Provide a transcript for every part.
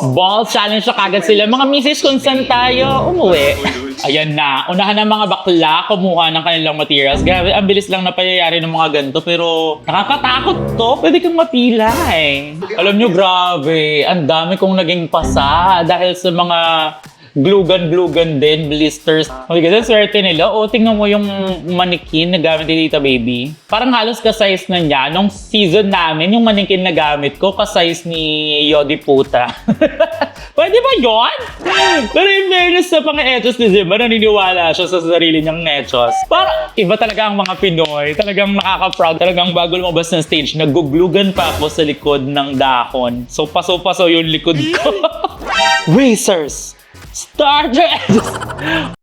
Ball challenge na kagad sila. Mga misis, kung saan tayo umuwi? Ayan na. Unahan ng mga bakla kumuha ng kanilang materials. Grabe, ang bilis lang na payayari ng mga ganito. Pero nakakatakot to. Pwede kang mapila eh. Alam nyo, grabe. Ang dami kong naging pasa dahil sa mga glugan-glugan din, blisters. Oh my God, ang swerte nila. O, tingnan mo yung manikin na gamit ni Tita Baby. Parang halos ka-size na niya. Nung season namin, yung manikin na gamit ko, ka-size ni Yodi Puta. Pwede ba yon? Pero in fairness sa mga etos ni Zimba, naniniwala siya sa sarili niyang etos. Para iba talaga ang mga Pinoy. Talagang nakaka-proud. Talagang bago lumabas ng stage, naguglugan pa ako sa likod ng dahon. So, paso-paso yung likod ko. Racers! Start your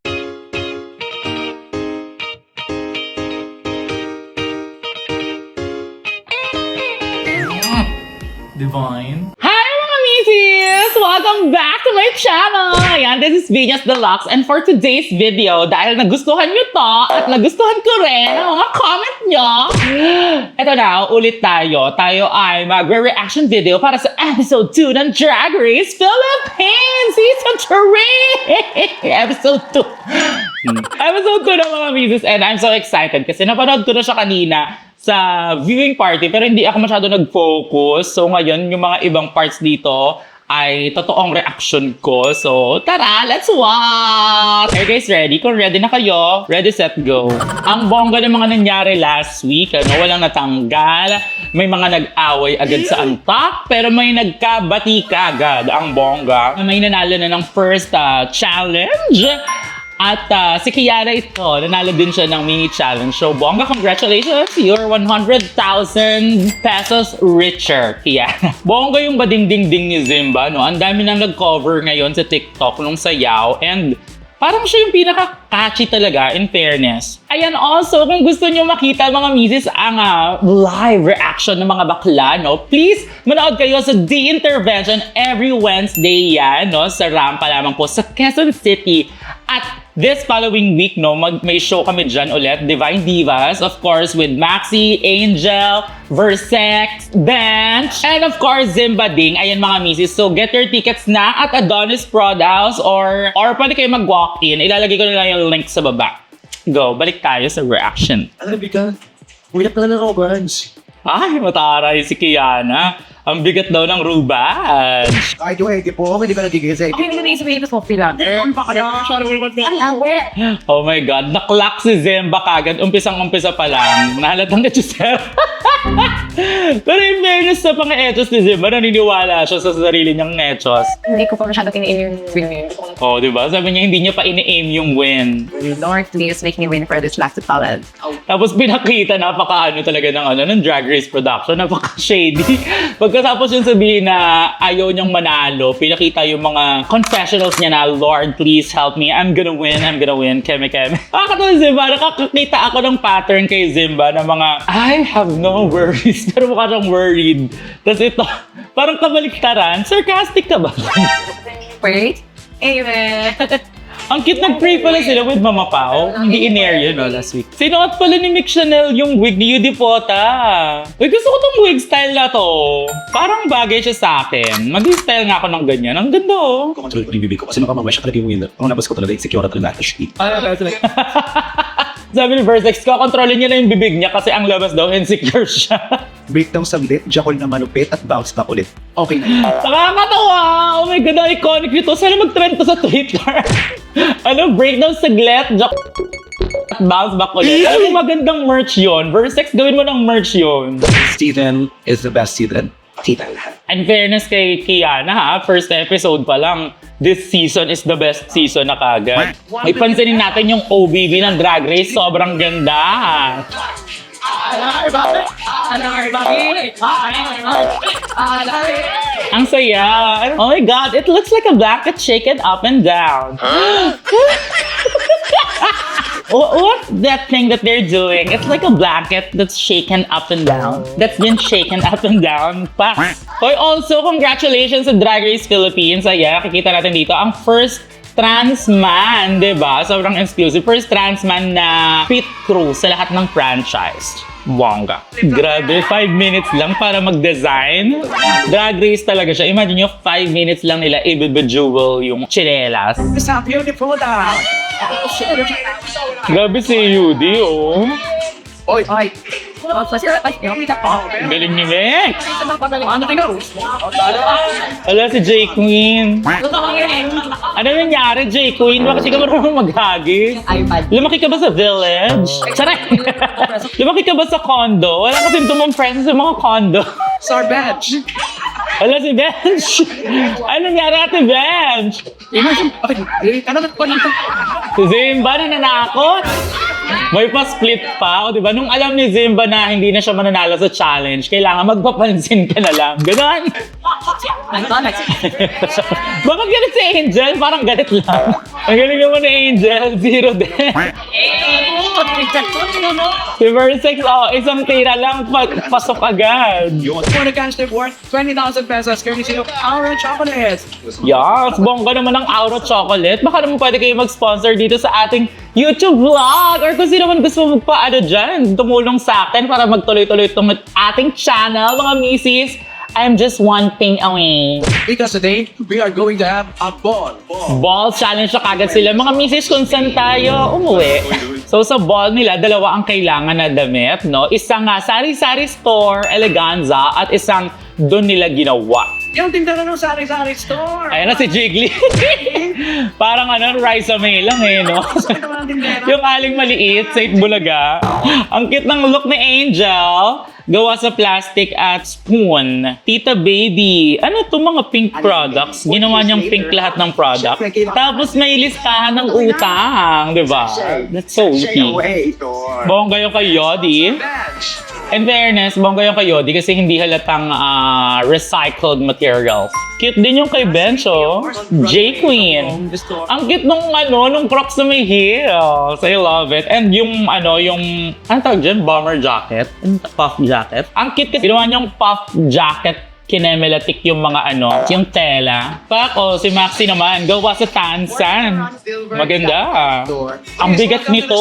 Divine. Welcome back to my channel! Ayan, this is Venus Deluxe and for today's video, dahil nagustuhan nyo to at nagustuhan ko rin ang mga comment nyo, eto na, ulit tayo. Tayo ay magre-reaction video para sa episode 2 ng Drag Race Philippines Season 3! episode 2. episode 2 ng mga misis and I'm so excited kasi napanood ko na siya kanina sa viewing party pero hindi ako masyado nag-focus. So ngayon, yung mga ibang parts dito ay totoong reaction ko. So tara, let's watch! Are you guys ready? Kung ready na kayo, ready, set, go. Ang bongga ng mga nangyari last week, ano, walang natanggal. May mga nag-away agad sa antak, pero may nagkabati agad ang bongga. May nanalo na ng first ah, challenge. At ah, si Kiara ito, nanalo din siya ng mini challenge. So, bongga, congratulations! You're 100,000 pesos richer, Kiara. Bongga yung bading-ding-ding ni Zimba, no? Ang dami nang nag-cover ngayon sa TikTok nung sayaw. And parang siya yung pinaka-catchy talaga, in fairness. Ayan, also, kung gusto nyo makita mga misis ang ah, live reaction ng mga bakla, no? Please, manood kayo sa The Intervention every Wednesday yan, no? Sa Rampa lamang po sa Quezon City. At this following week, no, mag, may show kami dyan ulit, Divine Divas, of course, with Maxi, Angel, Versex, Bench, and of course, Zimba Ding. Ayan mga misis. So, get your tickets na at Adonis Prod House or, or pwede kayo mag-walk-in. Ilalagay ko na lang yung link sa baba. Go, balik tayo sa reaction. Ano, Bika? Uyak ka na ng orange. Ay, mataray si Kiana. Ang bigat daw ng ruban. Kahit yung hindi po, hindi ka nagigising. Okay, hindi na naisip ito sa pila. Oh my God, naklock si Zemba kagad. Umpisang-umpisa pa lang. Nahalatang ka, Giselle. Pero in fairness sa mga etos ni Zemba, naniniwala siya sa sarili niyang etos. Hindi ko pa masyado kini-aim yung win. Oh, di ba? Sabi niya, hindi niya pa ini-aim yung win. Lord, please make me win for this last talent. Tapos pinakita, napaka-ano talaga ng, ano, ng Drag Race production, napaka-shady. Pagkatapos yung sabihin na ayaw niyang manalo, pinakita yung mga confessionals niya na, Lord, please help me. I'm gonna win, I'm gonna win. Keme, keme. Nakakatawa si Zimba. Nakakakita ako ng pattern kay Zimba na mga, I have no worries. Pero mukha siyang worried. Tapos ito, parang kabaliktaran. Sarcastic ka ba? Wait. Amen. Ang cute nag-pray pala sila with Mama Pao. Hindi in-air yun, no, last week. Sinuot pala ni Mick Chanel yung wig ni Yudipota. Uy, gusto ko tong wig style na to. Parang bagay siya sa akin. Mag-style nga ako ng ganyan. Ang ganda, oh. Kukontrol ko yung bibig ko kasi makamaway siya talaga yung winner. Ang nabas ko talaga, insecure talaga ata siya. Sabi ni Versex, kakontrolin niya na yung bibig niya kasi ang labas daw insecure siya. Breakdown saglit, jackal na manupit at bounce back ulit. Okay na. Nakakatawa! Oh my God, iconic nito. Sana mag-trend to sa Twitter. ano, breakdown saglit, joke at bounce back ulit. Ano magandang merch yon Versex, gawin mo ng merch yon Steven is the best Steven. Tita lahat. In fairness kay Kiana ha, first episode pa lang, this season is the best season na kagad. May pansinin natin yung OBB ng Drag Race, sobrang ganda. Ang saya. Oh my God, it looks like a blanket shaken up and down. Wha- What's that thing that they're doing? It's like a blanket that's shaken up and down. That's been shaken up and down. Pa. Hoy, also, congratulations sa Drag Race Philippines. Ah, Ayan, nakikita natin dito ang first trans man, di ba? Sobrang exclusive. First trans man na pit crew sa lahat ng franchise. Bongga. Grabe, 5 minutes lang para mag-design. Drag race talaga siya. Imagine nyo, 5 minutes lang nila i-bejewel yung chinelas. It's a beautiful now. Grabe si Yudi, oh. Oy, Ay. Oh, Galing ni Mex. Ano? Wala si J Queen. Ano nangyari, J Queen? Bakit ka marunong maghagi? iPad. Lumaki ka ba sa village? Charay! Lumaki ka ba sa condo? Wala kasi tumong friends sa mga condo. Sir Bench. Wala si Bench. Ano nangyari ate Bench? Imagine, okay, ano na nito? Si Zimba na nanakot. May pa-split pa. O diba? Nung alam ni Zimba na hindi na siya mananalo sa challenge, kailangan magpapansin ka na lang. Ganon. Bakit galit si Angel? Parang galit lang. Ang galing naman ni Angel. Zero din. Si Versex, oh, isang tira lang, pa- pasok agad. For the cash tip worth 20,000 pesos, courtesy of our chocolates. Yes, bongga naman ng Auro Chocolate. Baka naman pwede kayo mag-sponsor dito sa ating YouTube vlog. Or kung sino man gusto magpa-ano dyan, tumulong sa akin para magtuloy-tuloy itong ating channel, mga misis. I'm just one thing away. Because today, we are going to have a ball. Ball. Ball challenge na kagad sila. Mga misis, kung saan tayo umuwi. So sa ball nila, dalawa ang kailangan na damit, no? Isang nga sari-sari store, eleganza, at isang doon nila ginawa. Yung tindahan ng sari-sari store. Ayan na si Jiggly. Parang ano, Raisa May lang eh, no? Yung aling maliit sa Itbulaga. Ang cute ng look ni Angel. Gawa sa plastic at spoon. Tita Baby. Ano to mga pink products? Ginawa niyang pink lahat ng product. Tapos may listahan ng utang. di ba? That's so witty. Bongga yung kay Yodi. In fairness, bongga yung kay Yodi kasi hindi halatang ah, recycled materials. Cute din yung kay Bench, oh. J Queen. Ang cute nung ano, nung crocs na may heels. I love it. And yung ano, yung, ano tawag dyan? Bomber jacket? Puff jacket? Ang cute kasi ginawa niyang puff jacket kinemelatik yung mga ano, yung tela. Pak, oh, si Maxi naman, gawa sa Tansan. Maganda. ah. Ang bigat nito.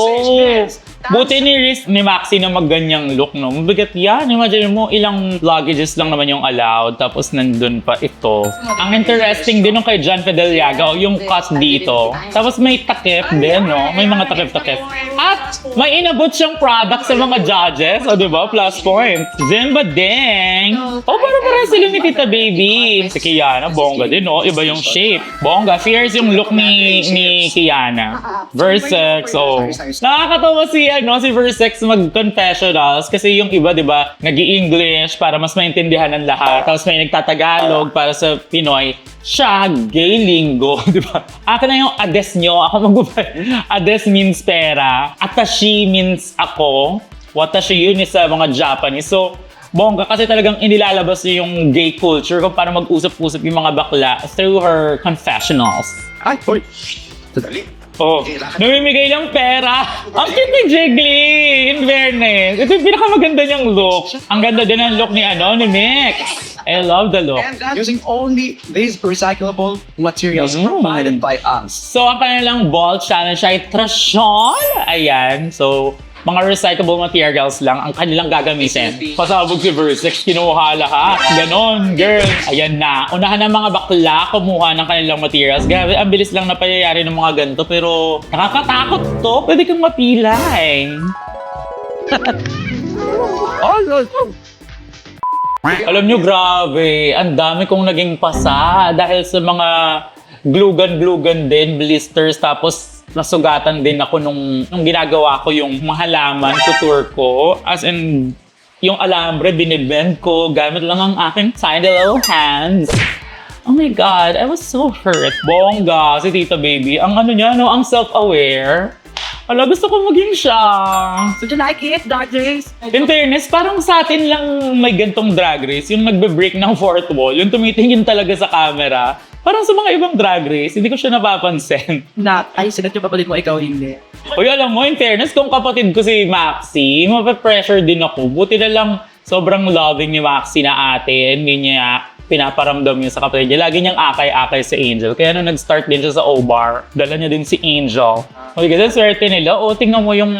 Buti ni Riz, ni Maxi na magganyang look, no? Mabigat yan. Imagine mo, ilang luggages lang naman yung allowed, tapos nandun pa ito. Ang interesting din nung kay John Fideliaga, oh, yung cut dito. Tapos may takip din, no? May mga takip-takip. At may inabot siyang product sa mga judges, o di ba? Plus points. Zimba ding! Oh, para para sila ni Tita Baby. Si Kiana, bongga din, no? Iba yung shape. Bongga. Fierce yung look ni, ni Kiana. Versex, oh. Nakakatawa si, ano, si Versex mag-confessionals kasi yung iba, di ba, nag english para mas maintindihan ng lahat. Tapos may nagtatagalog para sa Pinoy. Siya, gay lingo, di ba? Akin na yung ades nyo. Ako magbubay. Ades means pera. Atashi means ako. Watashi yun is sa mga Japanese. So, bongga kasi talagang inilalabas niya yung gay culture kung paano mag-usap-usap yung mga bakla through her confessionals. Ay, oy. Sadali. Oh, namimigay ng pera. Ang cute ni Jiggly, in fairness. Ito yung pinakamaganda niyang look. Ang ganda din ang look ni, ano, ni Mix. I love the look. And that using only these recyclable materials Mm. provided by us. So, ang kanilang ball challenge ay trasyon. Ayan. So, mga recyclable materials lang ang kanilang gagamitin. Pasabog si Versex, kinuha lahat. Ganon, girl. Ayan na. Unahan ng mga bakla kumuha ng kanilang materials. Grabe, ang bilis lang napayayari ng mga ganito. Pero nakakatakot to. Pwede kang mapila eh. Alam nyo, grabe. Ang dami kong naging pasa dahil sa mga glugan-glugan din, blisters, tapos nasugatan din ako nung, nung ginagawa ko yung mahalaman, tutur ko. As in, yung alambre, binibend ko gamit lang ang aking tiny little hands. Oh my God, I was so hurt. Bongga, si Tita Baby. Ang ano niya, no, ang self-aware. Ala, gusto ko maging siya. So, do you like it, Dodgers? In fairness, parang sa atin lang may gantong drag race, yung nagbe-break ng fourth wall, yung tumitingin talaga sa camera. Parang sa mga ibang drag race, hindi ko siya napapansin. Not. Ay, sinat yung papalit mo, ikaw hindi. Uy, alam mo, in fairness, kung kapatid ko si Maxi, mape-pressure din ako. Buti na lang sobrang loving ni Maxi na ate, hindi niya pinaparamdam yun sa kapatid niya. Lagi niyang akay-akay si Angel. Kaya nung nag-start din siya sa O-Bar, dala niya din si Angel. Okay, kasi swerte nila. O, tingnan mo yung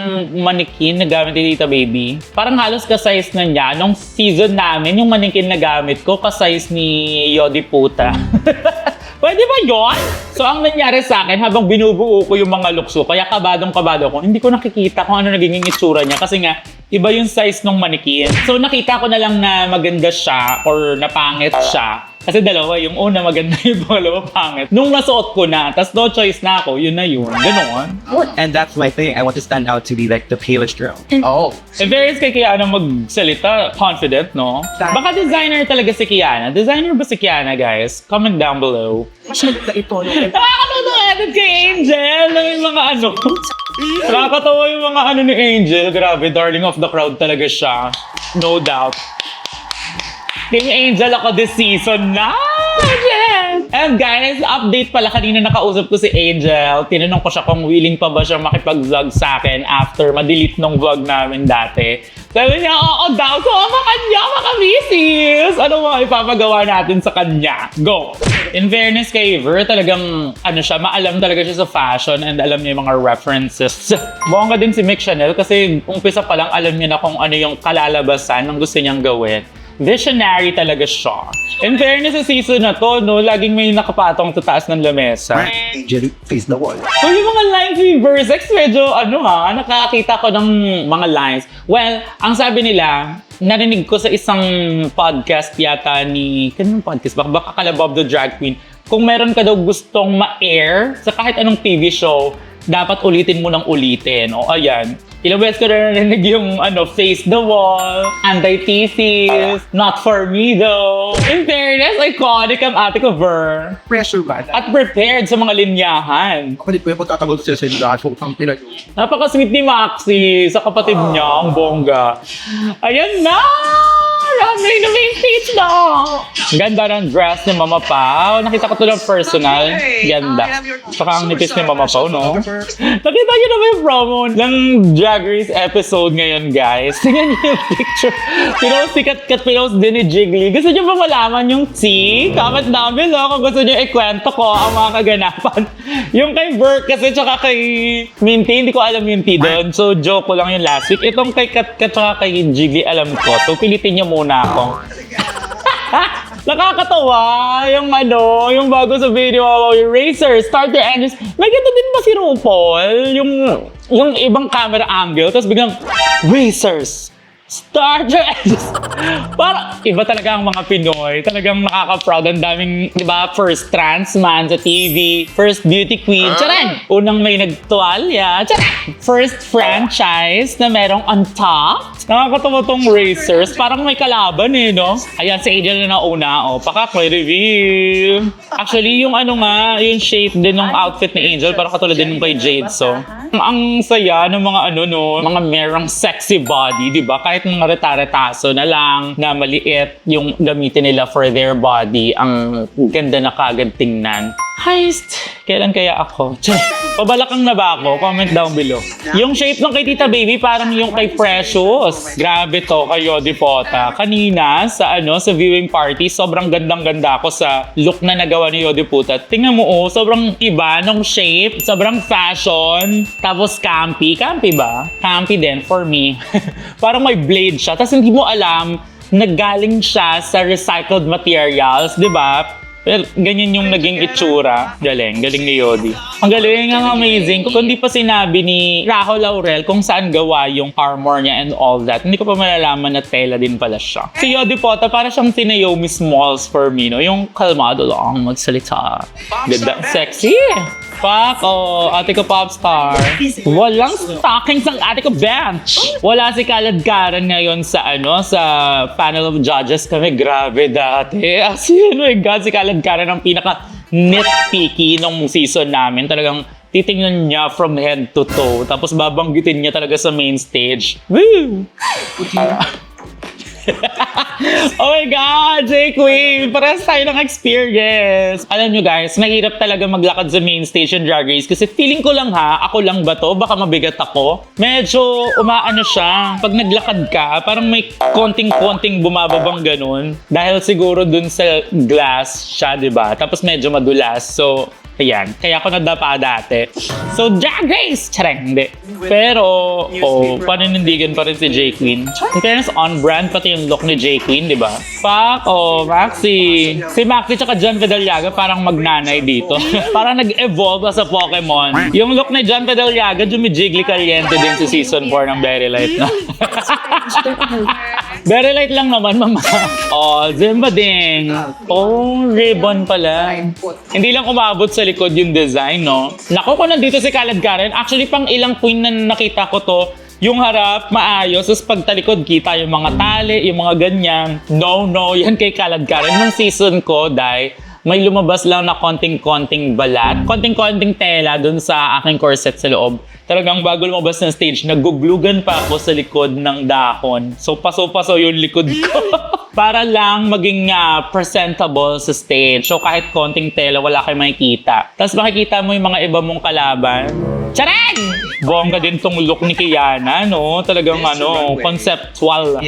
manikin na gamit ni Tita Baby. Parang halos ka-size na niya. Nung season namin, yung manikin na gamit ko, ka-size ni Yodi Puta. Pwede ba yon? So, ang nangyari sa akin, habang binubuo ko yung mga looks ko, kaya kabadong-kabado ko, hindi ko nakikita kung ano nagiging itsura niya. Kasi nga, iba yung size ng manikin. So, nakita ko na lang na maganda siya or napangit siya. Kasi dalawa, yung una maganda, yung pangalawa pangit. Nung nasuot ko na, tas no choice na ako, yun na yun. Ganon. And that's my thing. I want to stand out to be like the palest girl. Oh. Eh, very kay Kiana magsalita, confident, no? Baka designer talaga si Kiana. Designer ba si Kiana, guys? Comment down below. Masyad na ito. ng edit kay Angel may mga ano. Nakakatawa yung mga ano ni Angel. Grabe, darling of the crowd talaga siya. No doubt. Team Angel ako this season na! Yes! And guys, update pala kanina nakausap ko si Angel. Tinanong ko siya kung willing pa ba siya makipag-vlog sa akin after ma-delete nung vlog namin dati. Sabi niya, oo daw, sama kanya, mga misis! Ano mga ipapagawa natin sa kanya? Go! In fairness kay Ver, talagang ano siya, maalam talaga siya sa fashion and alam niya yung mga references. Bongga din si Mick Chanel kasi umpisa pa lang alam niya na kung ano yung kalalabasan ng gusto niyang gawin. Visionary talaga siya. In fairness sa season na to, no, laging may nakapatong sa taas ng lamesa. Angel, face the wall. So yung mga lines ni Versex, medyo ano ha, nakakita ko ng mga lines. Well, ang sabi nila, narinig ko sa isang podcast yata ni, kanong podcast ba? Baka Kalabob the Drag Queen. Kung meron ka daw gustong ma-air sa kahit anong TV show, dapat ulitin mo ng ulitin. O ayan, ilang beses ko na narinig yung ano, face the wall, anti-thesis, not for me though. In fairness, iconic ang ate ko, Ver. Pressure ba? At prepared sa mga linyahan. Kapalit ko yung pagkakagod sa sila. So, ang pinag- Napaka-sweet ni Maxi sa kapatid niya, ang bongga. Ayan na! Runway na main stage na! Ang Ganda ng dress ni Mama Pao. Nakita ko to ng personal. Ganda. Saka ang nipis ni Mama Pao, no? Nakita niyo na ba yung promo ng Drag Race episode ngayon, guys? Tingnan niyo yung picture. Pinost si Kat Kat, pinost din ni Jiggly. Gusto niyo ba malaman yung tea? Comment down below kung gusto niyo ikwento ko ang mga kaganapan. yung kay Burke kasi tsaka kay Minty, hindi ko alam yung tea doon. So, joke ko lang yung last week. Itong kay Kat Kat tsaka kay Jiggly, alam ko. So, pilitin niyo muna ako. Nakakatawa yung ano, yung bago sa video, Racer, starter engines. May ganito din ba si RuPaul? Yung, yung ibang camera angle, tapos biglang, Racers, starter. Para, iba talaga ang mga Pinoy. Talagang nakaka-proud. Ang daming, di ba, first trans man sa TV, first beauty queen, charan! Unang may nagtuwalya, charan! First franchise na merong on top. Nakakatawa tong racers. Parang may kalaban eh, no? Ayan, si Angel na nauna. Oh, pakak, may reveal. Actually, yung ano nga, yung shape din ng outfit ni Angel, parang katulad din ng kay Jade, so. Ang saya ng mga ano, no, mga merong sexy body, di ba? Kahit mga reta-retaso na lang, na maliit yung gamitin nila for their body, ang ganda na kagad tingnan. Heist! Kailan kaya ako? Pabalakang na ba ako? Comment down below. Yung shape ng kay Tita Baby, parang yung kay Precious. Grabe to, kay Yodi Pota. Kanina, sa ano, sa viewing party, sobrang gandang-ganda ako sa look na nagawa ni Yodi Puta. Tingnan mo, oh, sobrang iba nung shape, sobrang fashion, tapos campy. Campy ba? Campy din, for me. parang may blade siya, tapos hindi mo alam, naggaling siya sa recycled materials, di ba? Well, ganyan yung naging itsura. Galing, galing ni Yodi. Ang galing, ang amazing. Kung hindi pa sinabi ni Raho Laurel kung saan gawa yung armor niya and all that, hindi ko pa malalaman na tela din pala siya. Si Yodi Pota, para siyang si Naomi Smalls for me, no? Yung kalmado lang magsalita. Ganda, sexy. Fuck, oh, ate ko popstar. Walang stockings ang ate ko bench. Wala si Kalad Karen ngayon sa ano, sa panel of judges kami. Grabe dati. As in, oh my God, si Kalad Karen ang pinaka nitpicky nung season namin. Talagang titingnan niya from head to toe. Tapos babanggitin niya talaga sa main stage. Woo! oh my God, J Queen! Parehas tayo ng experience. Alam nyo guys, mahirap talaga maglakad sa main station drag race kasi feeling ko lang ha, ako lang ba to? Baka mabigat ako. Medyo umaano siya. Pag naglakad ka, parang may konting-konting bumababang ganun. Dahil siguro dun sa glass siya, di ba? Tapos medyo madulas. So, Ayan, kaya ako nadapa dati. So, Drag Race! Charang, hindi. Pero, oh, paninindigan pa rin si J. Queen. In fairness, on-brand pati yung look ni J. Queen, di ba? Fuck, oh, Maxi. Si Maxi tsaka John Pedaliaga parang magnanay dito. parang nag-evolve as a Pokemon. Yung look ni John Pedaliaga, jumijigli caliente din si season 4 ng Very Light na. Very light lang naman, mama. Oh, Zimba ding. Oh, ribbon pala. Hindi lang umabot sa likod yung design, no? Naku, kung nandito si Kalad Karen, actually pang ilang queen na nakita ko to, yung harap, maayos, tapos pagtalikod, kita yung mga tali, yung mga ganyan. No, no, yan kay Kalad Karen. Nung season ko, dai, may lumabas lang na konting-konting balat, konting-konting tela dun sa aking corset sa loob. Talagang bago lumabas ng stage, naguglugan pa ako sa likod ng dahon. So, paso-paso yung likod ko. Para lang maging ah, presentable sa stage. So, kahit konting tela, wala kayong makikita. Tapos makikita mo yung mga iba mong kalaban. Charang! Bongga din tong look ni Kiana, no? Talagang ano, conceptual.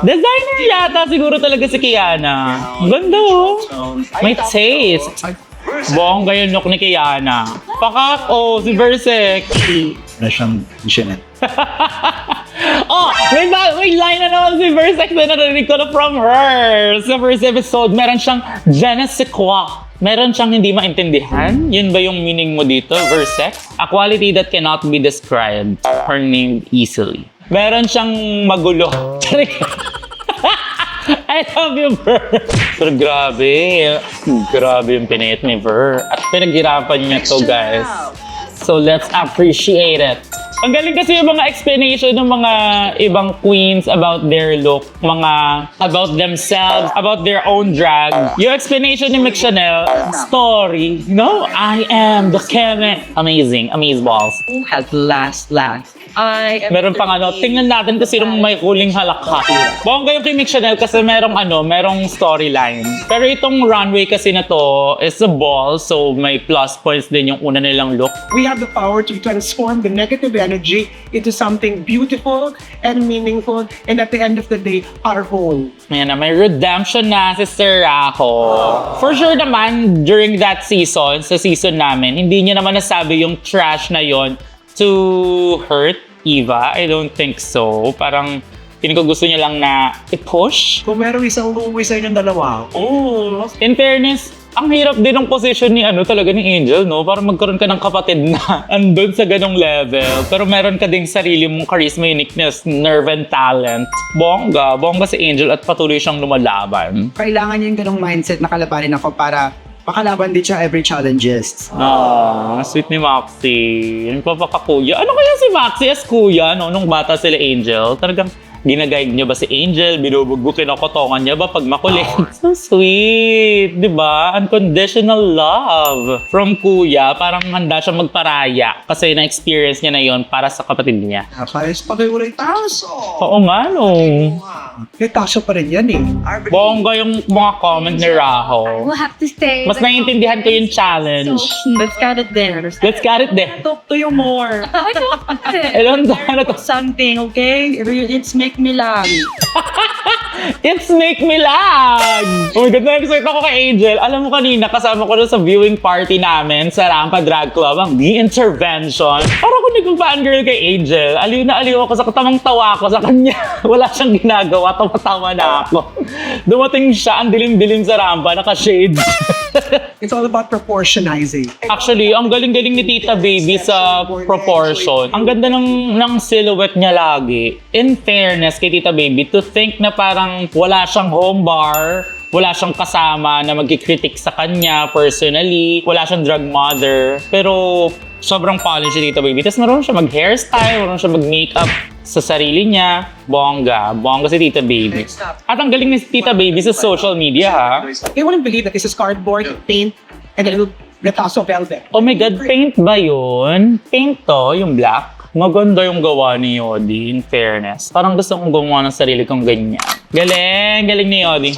Designer yata siguro talaga si Kiana. Ang Ganda oh. May taste. Bongga yung look ni Kiana. Pakak, oh, si Versek. Na siyang Jeanette. oh, may, ba- may line na naman si Versek na narinig ko na from her. Sa first episode, meron siyang je ne sais quoi. Meron siyang hindi maintindihan. Yun ba yung meaning mo dito, Versek? A quality that cannot be described or named easily. Meron siyang magulo. I love you, Ver. Pero grabe. Grabe yung pinayat ni Ver. At pinaghirapan niya to, guys. So let's appreciate it. Ang galing kasi yung mga explanation ng mga ibang queens about their look, mga about themselves, about their own drag. Yung explanation ni Mick Chanel, story, no? I am the Kevin. Amazing, amaze balls. Who has last last? I am Meron pang ano, tingnan natin kung sinong may huling halakhak. Bongga yung kay Mick Chanel kasi merong ano, merong storyline. Pero itong runway kasi na to is a ball, so may plus points din yung una nilang look. we have the power to transform the negative energy into something beautiful and meaningful and at the end of the day our whole Ayan na, may redemption na si Sir Raho. For sure naman, during that season, sa season namin, hindi niya naman nasabi yung trash na yon to hurt Eva. I don't think so. Parang, ko gusto niya lang na i-push. kung merong isang uuwi sa inyong dalawa oh In fairness, ang hirap din ng position ni ano talaga ni Angel, no? Para magkaroon ka ng kapatid na andun sa ganong level. Pero meron ka ding sarili mong charisma, uniqueness, nerve and talent. Bongga. Bongga si Angel at patuloy siyang lumalaban. kailangan niya yung ganong mindset na kalabanin ako para makalaban din siya every challenges. Ah, sweet ni Maxi. Yung papakakuya. Ano kaya si Maxi as kuya, no? Nung bata sila Angel, talagang ginagayad niya ba si Angel? Binubugbog kinokotongan niya ba pag makulit? so sweet, di ba? Unconditional love from kuya. Parang handa siya magparaya kasi na-experience niya na yon para sa kapatid niya. Parehas pa kayo ulit taso Oo nga, no. may taso pa rin yan eh Bongga yung mga comment ni Raho. We'll have to stay. Mas naiintindihan ko yung challenge. Let's get it there. Let's get it there. Talk to you more. I don't want it. Elon, sana to Something, okay? It's make me laugh. It's make me lag! Oh my God, na-excite ako kay Angel. Alam mo kanina, kasama ko na sa viewing party namin sa Rampa Drag Club, ang The Intervention. Parang kung nagpa-fangirl kay Angel, aliw na aliw ako sa katamang tawa ko sa kanya. Wala siyang ginagawa, tawa-tawa na ako. Dumating siya, ang dilim-dilim sa rampa, naka-shades. it's all about proportionizing Actually, ang galing-galing ni Tita Baby sa proportion. Ang ganda ng, ng silhouette niya lagi. In fairness kay Tita Baby, to think na parang wala siyang home bar, wala siyang kasama na magkikritik sa kanya personally, wala siyang drug mother, pero sobrang polished si Tita Baby. Tapos marunong siya mag-hairstyle, marunong siya mag-makeup sa sarili niya. Bongga. Bongga si Tita Baby. At ang galing ni Tita Baby sa social media, ha? they wouldn't believe that this is cardboard paint and a little retazo velvet Oh my God, paint ba yun? Paint to, yung black? Maganda yung gawa ni Yodi, in fairness. Parang gusto kong gumawa ng sarili kong ganyan. Galing, galing ni Yodi.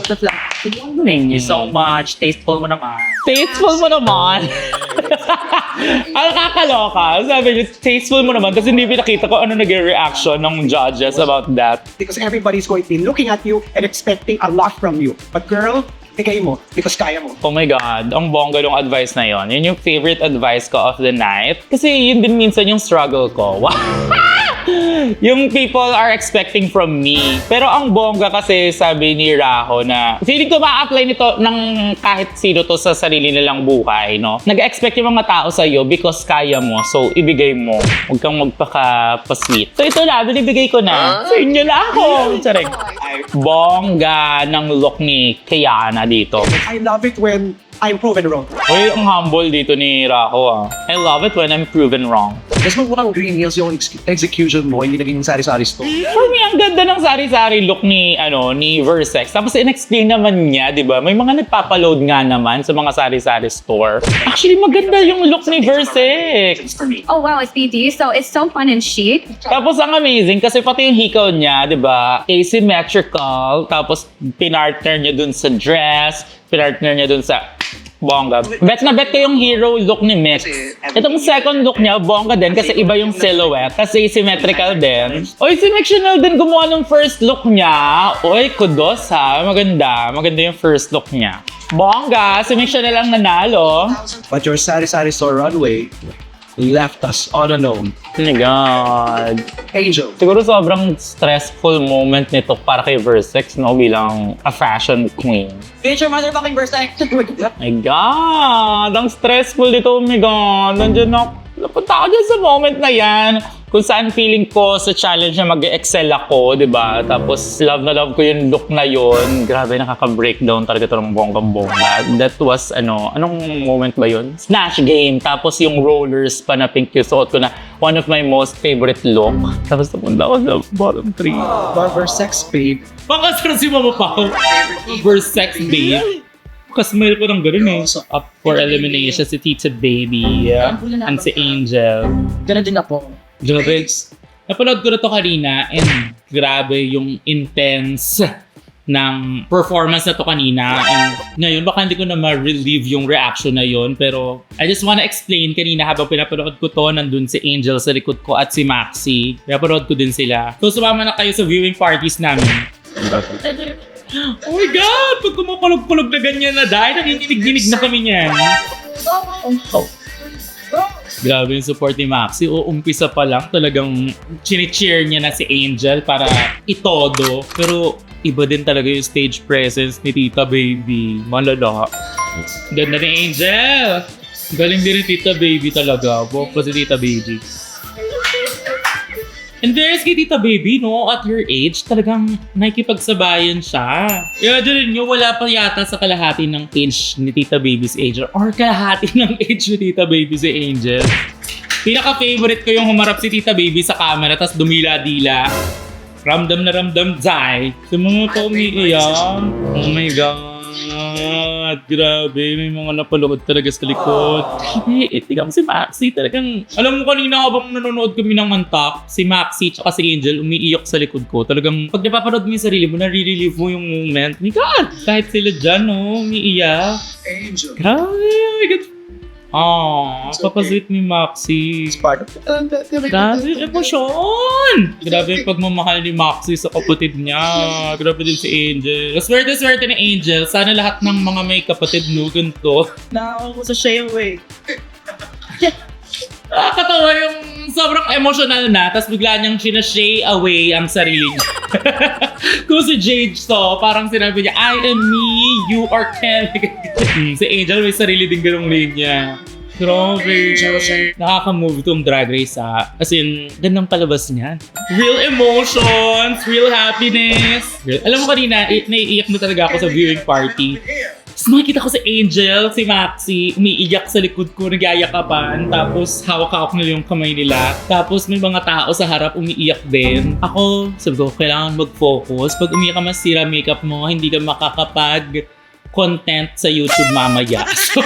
Thank you so much. Tasteful mo naman. Tasteful mo naman. Ang kakaloka. Sabi niyo, tasteful mo naman kasi hindi pinakita ko ano naging reaction ng judges about that. Because everybody's going to be looking at you and expecting a lot from you. But girl, bigay mo because kaya mo. Oh my God, ang bongga yung advice na yon. Yun yung favorite advice ko of the night. Kasi yun din minsan yung struggle ko. yung people are expecting from me. Pero ang bongga kasi sabi ni Raho na feeling ko ma-apply nito ng kahit sino to sa sarili nilang buhay, no? Nag-expect yung mga tao sa iyo because kaya mo. So, ibigay mo. Huwag kang magpaka-sweet. So, ito na. Binibigay ko na. Sa inyo na ako. Charing. Bongga ng look ni Kiana dito. I love it when I'm proven wrong. Uy, ang humble dito ni Raho ah. I love it when I'm proven wrong. Mas magmukhang green heels yung ex- execution mo, hindi naging sari-sari store. For me, ang ganda ng sari-sari look ni, ano, ni Versex. Tapos in-explain naman niya, di ba? May mga nagpapaload nga naman sa mga sari-sari store. Actually, maganda yung look ni Versex. Oh wow, it's BD, so it's so fun and chic. Tapos ang amazing, kasi pati yung hikaw niya, di ba? Asymmetrical. Tapos pinartner niya dun sa dress. Pinartner niya dun sa bongga. Bet na bet ko yung hero look ni Mix. Itong second look niya, bongga din kasi iba yung silhouette. Kasi symmetrical din. Oy, si Mix Chanel din gumawa ng first look niya. Oy, kudos ha. Maganda. Maganda yung first look niya. Bongga, si Mix Chanel ang nanalo. But your sari-sari store runway left us all alone. Oh my God. Angel, Siguro sobrang stressful moment nito para kay Versex, no? Bilang a fashion queen. Future motherfucking Versace. My God! Ang stressful dito, oh my God. Nandiyan na, napunta ako dyan sa moment na yan. Kung saan feeling ko sa challenge na mag-excel ako, di ba? Tapos love na love ko yung look na yon. Grabe, nakaka-breakdown talaga ito ng bonggang-bongga. That was, ano, anong moment ba yun? Snatch game. Tapos yung rollers pa na pink yung suot ko na one of my most favorite look. Tapos napunta ako sa bottom three. Barber Sex Babe, Pakasar si Mama Pao. Verse sex babe. Kasmile ko ng ganun eh. So, up for elimination si Tita Baby and si Angel. Ganun din ako. Grabe. Napanood ko na to kanina and grabe yung intense ng performance na to kanina. And ngayon, baka hindi ko na ma-relieve yung reaction na yon Pero I just wanna explain kanina habang pinapanood ko to, nandun si Angel sa likod ko at si Maxi. Pinapanood ko din sila. So sumama na kayo sa viewing parties namin. Oh my God! Pag kumukulog-kulog na ganyan na dahil, nanginginig-ginig na kami niyan. Grabe yung support ni Maxi. O umpisa pa lang talagang chini-cheer niya na si Angel para itodo. Pero iba din talaga yung stage presence ni Tita Baby. Malala. Ganda ni Angel! Galing din ni Tita Baby talaga. Buwag pa si Tita Baby. And there's kay Tita Baby, no? At her age, talagang nakikipagsabayan siya. Imagine nyo, wala pa yata sa kalahati ng age ni Tita Baby si Angel or kalahati ng age ni Tita Baby si Angel. Pinaka-favorite ko yung humarap si Tita Baby sa camera tapos dumila-dila. Ramdam na ramdam, Zay. Sa mga umiiyak. Oh my God. Grabe, may mga napalood talaga sa likod. Eh, tigam si Maxi talagang... Alam mo kanina habang nanonood kami ng mantak, si Maxi tsaka si Angel umiiyak sa likod ko. Talagang pag napapanood mo yung sarili mo, nare-relieve mo yung moment. My God! Kahit sila dyan, no, umiiyak. Angel. Grabe, oh my God. Ah, papasweet ni Maxi. It's part of the, the, the, Grabe, emosyon! Grabe yung pagmamahal ni Maxi sa kapatid niya. Grabe din si Angel. Swerte-swerte ni Angel. Sana lahat ng mga may kapatid no, ganito. Nakaw ko sa Shea Way. Nakakatawa yung sobrang emotional na, tapos bigla niyang sinashay away ang sarili niya. Kung si Jade to, parang sinabi niya, I am me, you are Ken. si Angel may sarili din ganong linya. Grabe. Nakaka-move itong drag race ha. As in, gandang palabas niyan. Real emotions, real happiness. Real- Alam mo kanina, naiiyak na talaga ako sa viewing party. Tapos makikita ko si Angel, si Maxi, umiiyak sa likod ko, nagyayakapan. Tapos hawak-hawak nila yung kamay nila. Tapos may mga tao sa harap umiiyak din. Ako, sabi ko, kailangan mag-focus. Pag umiyak ka masira makeup mo, hindi ka makakapag content sa YouTube mamaya. So,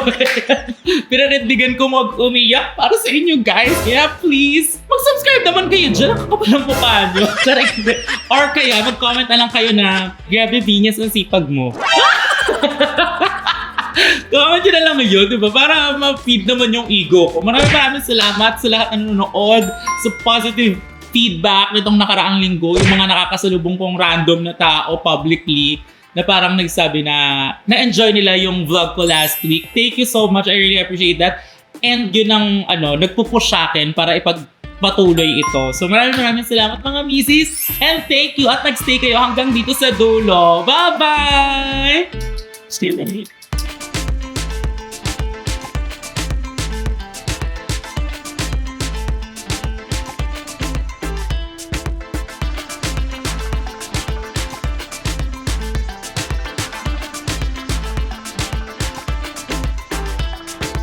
pinarindigan ko mag umiyak para sa inyo guys. Kaya please, mag-subscribe naman kayo dyan. Nakakapal ang mukha nyo. Charek. Or kaya, mag-comment na lang kayo na, grabe, Venus, ang sipag mo. Comment nyo na lang ngayon, di ba? Para ma-feed naman yung ego ko. Maraming maraming salamat sa lahat na nanonood, sa positive feedback nitong nakaraang linggo, yung mga nakakasalubong kong random na tao publicly na parang nagsabi na na-enjoy nila yung vlog ko last week. Thank you so much. I really appreciate that. And yun ang ano, nagpupush sa akin para ipagpatuloy ito. So maraming maraming salamat mga misis. And thank you at nagstay kayo hanggang dito sa dulo. Bye-bye! In it.